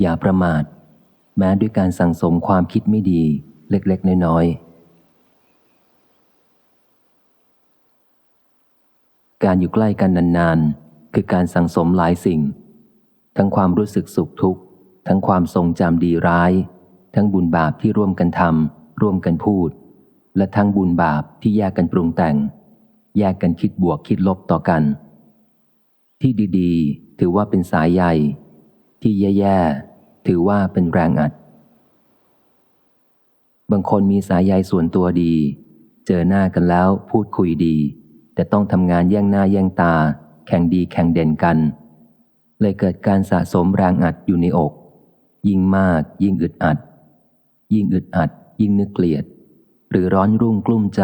อย่าประมาท แม้ด้วยการสั่งสมความคิดไม่ดี เล็กๆ น้อยๆ การอยู่ใกล้กันนานๆ คือการสั่งสมหลายสิ่ง ทั้งความรู้สึกสุขทุกข์ ทั้งความทรงจำดีร้าย ทั้งบุญบาปที่ร่วมกันทำร่วมกันพูด และทั้งบุญบาปที่แยกกันปรุงแต่ง แยกกันคิดบวกคิดลบต่อกัน ที่ดีๆ ถือว่าเป็นสายใยที่แย่ๆ ถือว่าเป็นแรงอัด บางคนมีสายใยส่วนตัวดี เจอหน้ากันแล้วพูดคุยดี แต่ต้องทำงานแย่งหน้าแย่งตา แข่งดีแข่งเด่นกัน เลยเกิดการสะสมแรงอัดอยู่ในอก ยิ่งมากยิ่งอึดอัด ยิ่งอึดอัด ยิ่งนึกเกลียด หรือร้อนรุ่งกลุ้มใจ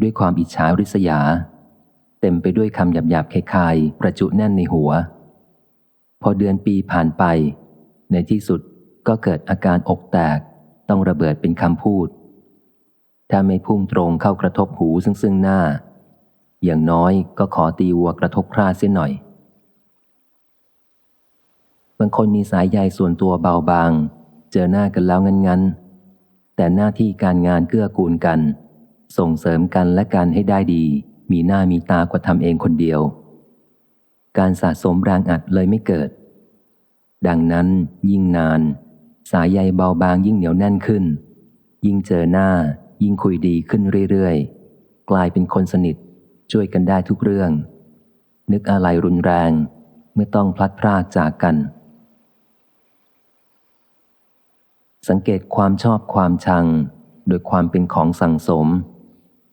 ด้วยความอิจฉาริษยา เต็มไปด้วยคำหยาบๆคายๆประจุแน่นในหัว พอเดือนปีผ่านไป ในที่สุดก็เกิดอาการอกแตก ต้องระเบิดเป็นคำพูด ถ้าไม่พุ่งตรงเข้ากระทบหูซึ่งซึ่งหน้า อย่างน้อยก็ขอตีวัวกระทบคราเสียหน่อย บางคนมีสายใยส่วนตัวเบาบาง เจอหน้ากันแล้วงั้นๆ แต่หน้าที่การงานเกื้อกูลกัน ส่งเสริมกันและกันให้ได้ดี มีหน้ามีตากว่าทำเองคนเดียว การสะสมแรงอัดเลยไม่เกิด ดังนั้นยิ่งนาน สายใยเบาบางยิ่งเหนียวแน่นขึ้น ยิ่งเจอหน้า ยิ่งคุยดีขึ้นเรื่อยๆ กลายเป็นคนสนิท ช่วยกันได้ทุกเรื่อง นึกอะไรรุนแรงเมื่อต้องพลัดพรากจากกัน สังเกตความชอบความชัง โดยความเป็นของสั่งสม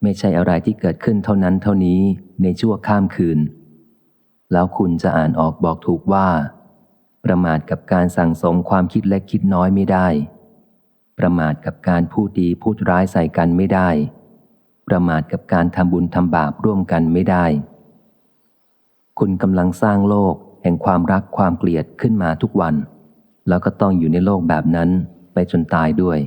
ไม่ใช่อะไรที่เกิดขึ้นเท่านั้นเท่านี้ในชั่วข้ามคืน แล้วคุณจะอ่านออกบอกถูกว่า ประมาทกับการสั่งสมความคิดเล็กคิดน้อยไม่ได้ ประมาทกับการพูดดีพูดร้ายใส่กันไม่ได้ ประมาทกับการทำบุญทำบาปร่วมกันไม่ได้ คุณกำลังสร้างโลกแห่งความรักความเกลียดขึ้นมาทุกวัน แล้วก็ต้องอยู่ในโลกแบบนั้นไปจนตายด้วย